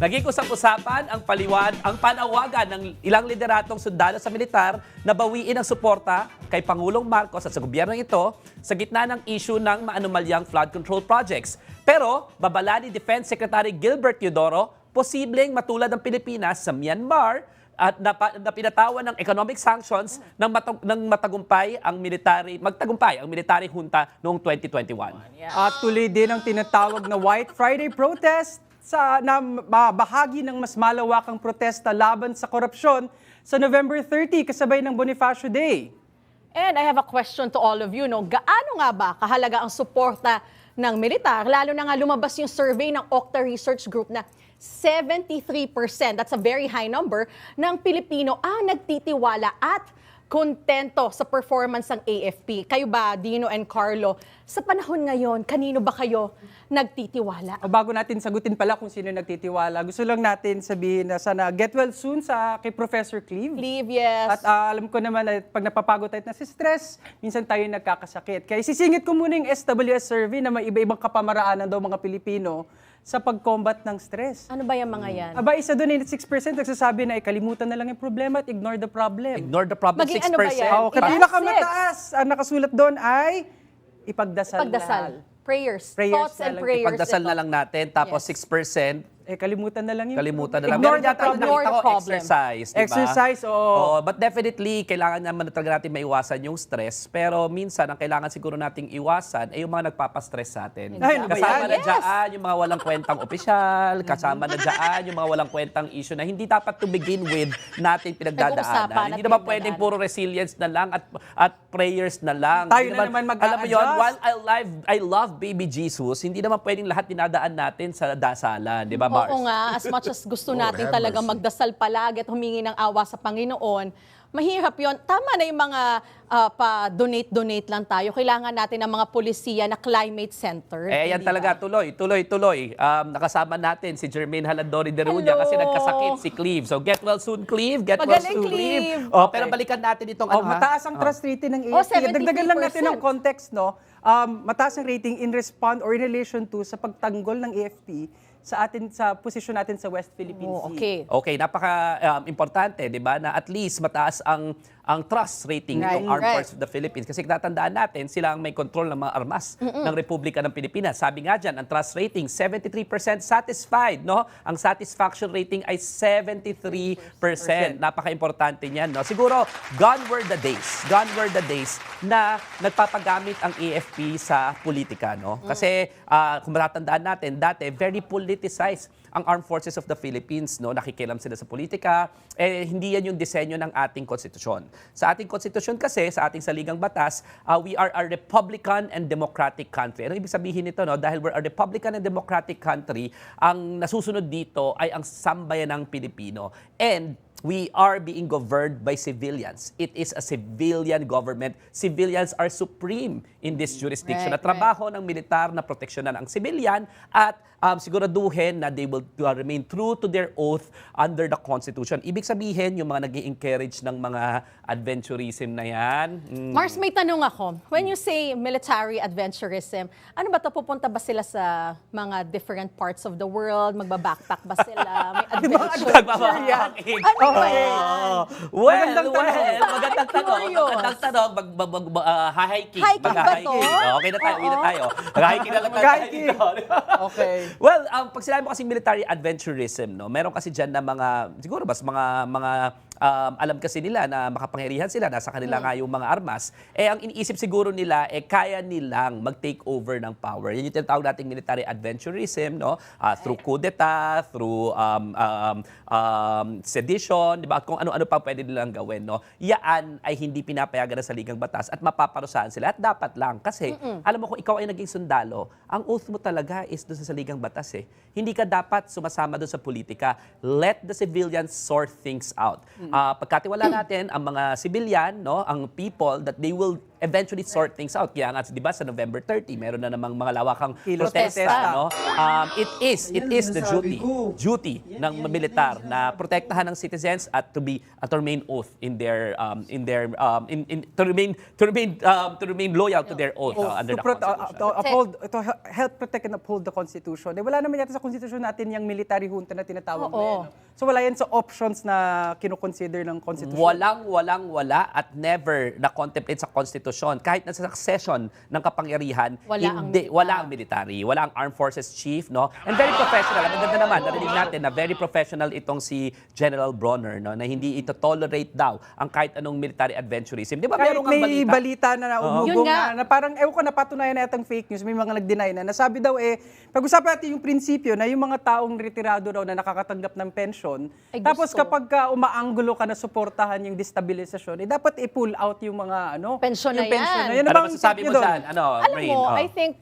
Naging usap-usapan ang paliwan, ang panawagan ng ilang lideratong sundalo sa militar na bawiin ang suporta kay Pangulong Marcos at sa gobyerno ito sa gitna ng issue ng maanumalyang flood control projects. Pero babala ni Defense Secretary Gilbert Eudoro, posibleng matulad ng Pilipinas sa Myanmar at napa, na pinatawan ng economic sanctions ng, matag- ng matagumpay ang military magtagumpay ang military junta noong 2021. At tuloy din ang tinatawag na White Friday protest sa na bahagi ng mas malawakang protesta laban sa korupsyon sa November 30 kasabay ng Bonifacio Day. And I have a question to all of you. No? Gaano nga ba kahalaga ang suporta ng militar? Lalo na nga lumabas yung survey ng Okta Research Group na 73%, that's a very high number, ng Pilipino ang nagtitiwala at kontento sa performance ng AFP. Kayo ba, Dino and Carlo, sa panahon ngayon, kanino ba kayo nagtitiwala? O bago natin sagutin pala kung sino nagtitiwala, gusto lang natin sabihin na sana get well soon sa kay Professor Cleve. Leave, yes. At ah, alam ko naman na pag napapagod tayo na si stress, minsan tayo nagkakasakit. Kaya isisingit ko muna yung SWS survey na may iba-ibang kapamaraanan daw mga Pilipino sa pag-combat ng stress. ano ba yung mga yan? Aba, isa doon, 6% nagsasabi na ikalimutan na lang yung problema at ignore the problem. Ignore the problem, Maging 6%. ano ba yan? Oh, Ilan? pinakamataas, ang nakasulat doon ay ipagdasal. Pagdasal. na. Prayers. Prayers Thoughts and lang. prayers. Ipagdasal na lang natin, tapos Yes. 6%, Eh, kalimutan na lang yun. kalimutan na lang. Ignore Meron the yata problem. Ignore the problem. exercise, di ba? Exercise, oo. Oo, but definitely, kailangan naman na talaga natin maiwasan yung stress. Pero minsan, ang kailangan siguro nating iwasan ay yung mga nagpapastress sa atin. Ay, ano ba kasama yan? na Yes. dyan yung mga walang kwentang opisyal, kasama na dyan yung mga walang kwentang issue na hindi dapat to begin with nating Nag-uusapan pinagdadaanan. at Hindi naman pinagdadaanan. pwedeng puro resilience na lang at at prayers na lang. Tayo Hindi na naman mag-a-adjust. Alam mo yun, while I love, I love baby Jesus, hindi naman pwedeng lahat dinadaan natin sa dasalan. Di ba, Mars? Oo nga, as much as gusto Oh, natin talaga magdasal palagi at humingi ng awa sa Panginoon, mahirap yon. Tama na yung mga ah, pa-donate-donate lang tayo. Kailangan natin ng mga polisiya na climate center. Eh, yan talaga, ba? tuloy, tuloy, tuloy. Um, nakasama natin si Jermaine Halandori de Rudia Hello. kasi nagkasakit si Cleve. So, get well soon, Cleve. Get well Magaling, soon, Cleve. Oh, pero balikan natin itong Oh, ano, mataas ang trust rating ng Oh, AFP. Dagdagan lang natin 73%. ng context, no? Um, mataas ang rating in respond or in relation to sa pagtanggol ng AFP sa atin sa posisyon natin sa West Philippine Oh, Sea. okay. Okay, napaka um, importante, 'di ba? Na at least mataas ang ang trust rating Right, ng Armed right. Forces of the Philippines kasi tatandaan natin sila ang may control ng mga armas ng Republika ng Pilipinas. Sabi nga diyan, ang trust rating 73% satisfied, no? Ang satisfaction rating ay 73%. Napaka-importante niyan, no? Siguro gone were the days. Gone were the days na nagpapagamit ang AFP sa politika, no? Kasi ah, kung matatandaan natin, dati very politicized ang Armed Forces of the Philippines, no, nakikialam sila sa politika, eh hindi yan yung disenyo ng ating konstitusyon. Sa ating konstitusyon kasi, sa ating saligang batas, uh, we are a Republican and democratic country. Ano ibig sabihin nito, no? Dahil we're a Republican and democratic country, ang nasusunod dito ay ang sambayanang Pilipino. And we are being governed by civilians. It is a civilian government. Civilians are supreme in this jurisdiction. Right, At trabaho ng militar na proteksyonan ang civilian at um, siguraduhin na they will uh, remain true to their oath under the Constitution. Ibig sabihin, yung mga nag encourage ng mga adventurism na yan, mm, Mars, may tanong ako. When you say military adventurism, ano ba to pupunta ba sila sa mga different parts of the world? Magba-backpack ba sila? May adventure? Ano Oo. yan? Well, Magandang well, tanong. magandang tanong. Magandang tanong. Mag, mag, mag, uh, hiking. Hiking ba Mag-hiking. to? Okay na tayo, uwi na tayo. Mag-hiking na lang tayo Mag-hiking. dito. Okay. Well, um, pag sinabi mo kasi military adventurism, no, meron kasi dyan na mga, siguro bas mga, mga um, alam kasi nila na makapangyarihan sila, nasa kanila nga yung mga armas, eh ang iniisip siguro nila, eh kaya nilang mag-take over ng power. Yan yung tinatawag nating military adventurism, no? Ah, through coup d'etat, through um, um, um, sedition, di ba? At kung ano-ano pa pwede nilang gawin, no? Yaan ay hindi pinapayagan ng saligang batas at mapaparusahan sila. At dapat lang. Kasi, alam mo kung ikaw ay naging sundalo, ang oath mo talaga is doon sa saligang batas eh. Hindi ka dapat sumasama doon sa politika. Let the civilians sort things out. Ah, pagkatiwala natin ang mga civilian, no, ang people that they will eventually sort things out. Kaya nga, di ba, sa November 30, meron na namang mga lawakang Kilos protesta. protesta. No? Um, it is, it is the duty, ko. duty ng militar na protektahan ng citizens at to be at to remain oath in their um, in their um, in, in to remain to remain um, to remain loyal to their oath uh, under to, the pro- uh, Constitution. to uphold, to he- help protect and uphold the Constitution. Eh, wala naman yata sa Constitution natin yung military junta na tinatawag Oo. yan, no? So wala yan sa options na kinukonsider ng Constitution. Walang, walang, wala at never na-contemplate sa konstitusyon. Kahit na sa succession ng kapangyarihan, Wala ang hindi, militar. wala ang military, wala ang armed forces chief, no? And very professional. Ang ganda naman, narinig natin na very professional itong si General Bronner, no? Na hindi ito tolerate daw ang kahit anong military adventurism. Di ba Kahit meron may balita? balita, na Yun umugong nga. na, na parang, ewan ko, napatunayan na itong fake news, may mga nag-deny na. Nasabi daw eh, pag-usapan natin yung prinsipyo na yung mga taong retirado daw na nakakatanggap ng pension, Ay, tapos kapag ka umaanggulo ka na suportahan yung destabilisasyon, eh dapat i-pull out yung mga ano, Pensyon na yung pensyon yan. Ano Ano bang masasabi mo dyan? Ano, Alam Rain? mo, Oh. I think,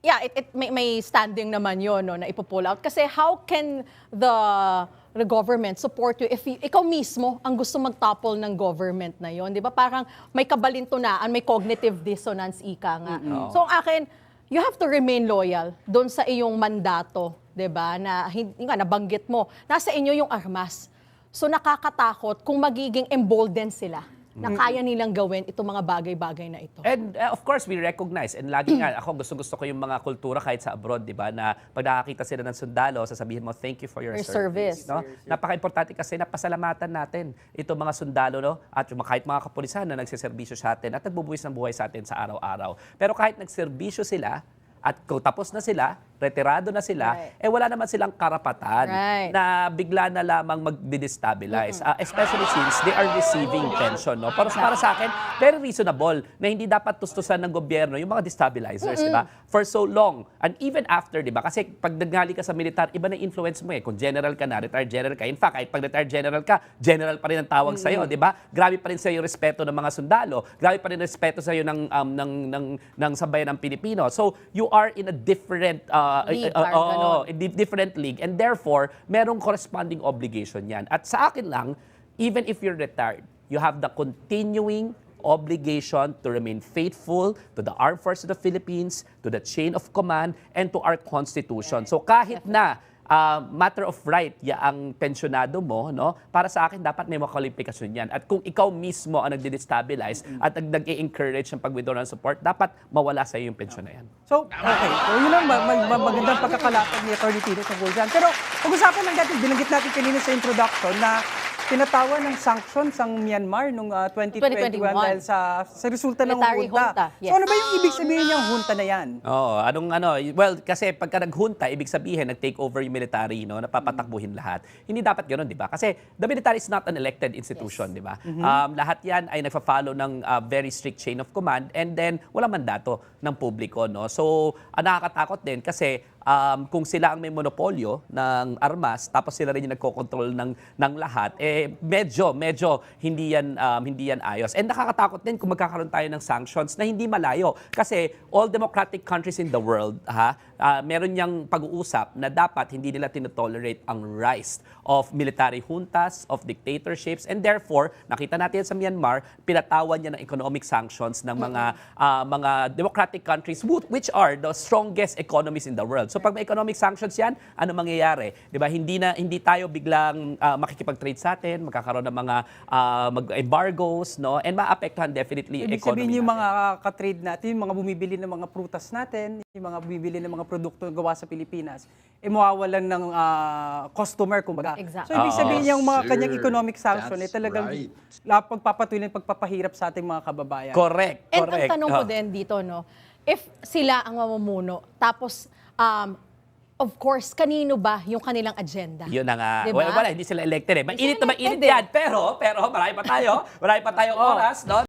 yeah, it, it may, may standing naman yun, no, na ipupull out. Kasi how can the the government support you if y- ikaw mismo ang gusto magtopple ng government na yon, 'di ba? Parang may kabalintunaan, may cognitive dissonance ika nga. So ang akin, you have to remain loyal doon sa iyong mandato, 'di ba? Na hindi nga nabanggit mo, nasa inyo yung armas. So nakakatakot kung magiging emboldened sila na kaya nilang gawin itong mga bagay-bagay na ito. And uh, of course, we recognize, and lagi nga, ako gusto-gusto ko yung mga kultura kahit sa abroad, di ba, na pag nakakita sila ng sundalo, sasabihin mo, thank you for your, Your service. service. No? Napaka-importante kasi napasalamatan natin itong mga sundalo, no? at yung mga- kahit mga kapulisan na nagsiservisyo sa atin at nagbubuwis ng buhay sa atin sa araw-araw. Pero kahit nagserbisyo sila, at kung tapos na sila, retirado na sila, Right. eh wala naman silang karapatan Right. na bigla na lamang mag-destabilize. Ah, especially since they are receiving pension. No? Para, para sa akin, very reasonable na hindi dapat tustusan ng gobyerno yung mga destabilizers, di ba? For so long. And even after, di ba? Kasi pag nagngali ka sa militar, iba na influence mo eh. Kung general ka na, retired general ka. In fact, kahit pag retired general ka, general pa rin ang tawag sa'yo, di ba? Grabe pa rin sa'yo yung respeto ng mga sundalo. Grabe pa rin respeto sa'yo ng, um, ng, ng, ng sambayan ng Pilipino. So, you are in a different uh, uh, parang uh, uh, di- different league and therefore merong corresponding obligation yan. At sa akin lang, even if you're retired, you have the continuing obligation to remain faithful to the armed forces of the Philippines, to the chain of command, and to our constitution. So kahit na uh, matter of right ya ang pensionado mo, no? Para sa akin dapat may mga kwalifikasyon yan. At kung ikaw mismo ang nagde-destabilize at nag- nag-encourage ng pag-withdraw ng support, dapat mawala sa iyo yung pensyon na yan. So, okay. So, yun ang ma- ma- ma- magandang pagkakalatag ni Atty. Tino tungkol dyan. Pero, pag-usapan lang natin, binanggit natin kanina sa introduction na tinatawan ng sanctions ang Myanmar noong ah, 2021, 2021. dahil sa, sa resulta ng Military junta. junta, yes. So, ano ba yung ibig sabihin niyang junta na yan? Oo, anong ano, well, kasi pagka naghunta, ibig sabihin, nag-take over yung military, no, napapatakbuhin lahat. Hindi dapat ganoon, di ba? Kasi the military is not an elected institution, di ba? Um, lahat yan ay nagfa-follow ng uh, very strict chain of command and then walang mandato ng publiko, no? So, ah, nakakatakot din kasi um, kung sila ang may monopolyo ng armas, tapos sila rin yung nagkokontrol ng, ng lahat, eh medyo, medyo hindi yan, um, hindi yan ayos. And nakakatakot din kung magkakaroon tayo ng sanctions na hindi malayo. Kasi all democratic countries in the world, ha, ah, meron niyang pag-uusap na dapat hindi nila tinotolerate ang rise of military juntas, of dictatorships, and therefore, nakita natin sa Myanmar, pinatawan niya ng economic sanctions ng mga ah, mga democratic countries which are the strongest economies in the world. So pag may economic sanctions yan, ano mangyayari? 'Di ba? Hindi na hindi tayo biglang ah, makikipag-trade sa atin, magkakaroon ng mga ah, mag-embargoes, no? And maapektuhan definitely Ibig economy sabihin yung natin. mga katrade natin, yung mga bumibili ng mga prutas natin, yung mga bumibili ng mga produkto gawa sa Pilipinas, eh mawawalan ng ah, customer, kumbaga. Exactly. So ibig sabihin yung mga Sir, kanyang economic sanction, eh talagang right. pagpapatuloy ng pagpapahirap sa ating mga kababayan. Correct, And correct. ang tanong ko Oh. din dito, no, if sila ang mamumuno, tapos, um, of course, kanino ba yung kanilang agenda? Yun na nga. Diba? Well, wala, hindi sila elected eh. Mainit na mainit elected eh. yan. Pero, pero, marami pa tayo. Marami pa tayong oras, no?